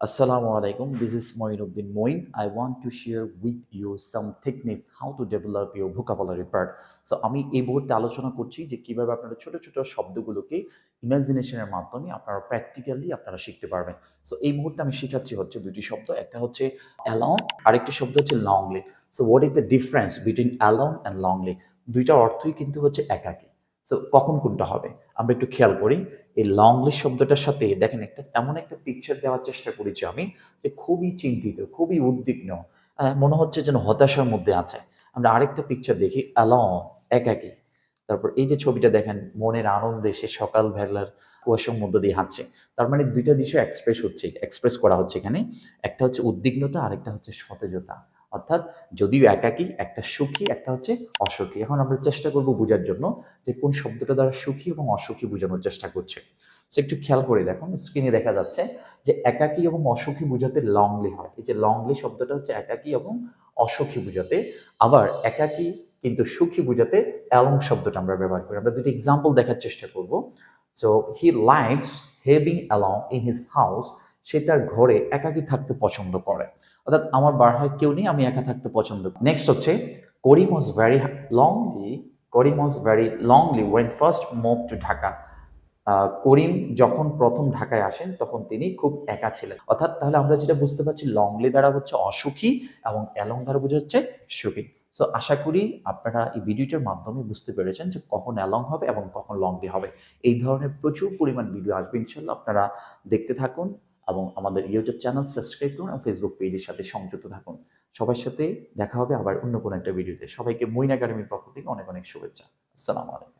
Assalamu alaikum. This is Moinuddin Moin. I want to share with you some techniques how to develop your vocabulary part. So, আমি এই মুহূর্তে আলোচনা করছি যে কীভাবে আপনারা ছোট ছোট শব্দগুলোকে ইমাজিনেশনের মাধ্যমে আপনারা প্র্যাকটিক্যালি আপনারা শিখতে পারবেন সো এই মুহূর্তে আমি শেখাচ্ছি হচ্ছে দুটি শব্দ একটা হচ্ছে অ্যালং আরেকটি শব্দ হচ্ছে lonely so what is the difference between along and lonely দুইটার অর্থই কিন্তু হচ্ছে একাকী সো কখন কোনটা হবে আমরা একটু খেয়াল করি, এই লংলি শব্দটার সাথে দেখেন একটা এমন একটা পিকচার দেওয়ার চেষ্টা করেছি আমি যে খুবই চিন্তিত, খুবই উদ্বিগ্ন মনে হচ্ছে যেন হতাশার মধ্যে আছে। আমরা আরেকটা পিকচার দেখি অ্যালং একাকী। তারপর এই যে ছবিটা দেখেন, মনের আনন্দে সে সকাল বেলার কুয়াশার মধ্য দিয়ে হাঁটছে। তার মানে দুইটা বিষয় এক্সপ্রেস হচ্ছে এক্সপ্রেস করা হচ্ছে এখানে। একটা হচ্ছে উদ্বিগ্নতা, আরেকটা হচ্ছে সতেজতা। অর্থাৎ যদিও একাকী, একটা সুখী, একটা হচ্ছে অসুখী। এখন আমরা চেষ্টা করব বোঝার জন্য যে কোন শব্দটা দ্বারা সুখী এবং অসুখী বোঝানোর চেষ্টা করছে। সো একটু খেয়াল করে দেখুন স্ক্রিনে দেখা যাচ্ছে যে একাকী এবং অসুখী বোঝাতে লংলি হয়। এই যে লংলি শব্দটা হচ্ছে একাকী এবং অসুখী বোঝাতে। আবার একাকী কিন্তু সুখী বোঝাতে অ্যালং শব্দটা আমরা ব্যবহার করি। আমরা দুটি এক্সাম্পল দেখার চেষ্টা করব। So he likes having along in his house সে তার ঘরে একাকী থাকতে পছন্দ করে। অর্থাৎ আমার বাসায় কেউ নেই, আমি একা থাকতে পছন্দ করি। নেক্সট হচ্ছে Karim was very lonely Karim was very lonely when first move to Dhaka Karim যখন প্রথম ঢাকায় আসেন, তখন তিনি খুব একা ছিলেন। অর্থাৎ তাহলে আমরা যেটা বুঝতে পারছি লংলি দ্বারা হচ্ছে অসুখী এবং অ্যালং দ্বারা বোঝা হচ্ছে সুখী। সো আশা করি আপনারা এই ভিডিওটার মাধ্যমে বুঝতে পেরেছেন যে কখন অ্যালং হবে এবং কখন লংলি হবে। এই ধরনের প্রচুর পরিমাণ ভিডিও আসবে, ইনশাল্লাহ আপনারা দেখতে থাকুন। এবং আমাদের ইউটিউব চ্যানেল সাবস্ক্রাইব করুন এবং ফেসবুক পেজের সাথে সংযুক্ত থাকুন। সবার সাথে দেখা হবে আবার অন্য কোনো একটা ভিডিওতে সবাইকে মইন একাডেমির পক্ষ থেকে অনেক অনেক শুভেচ্ছা। আসসালামু আলাইকুম।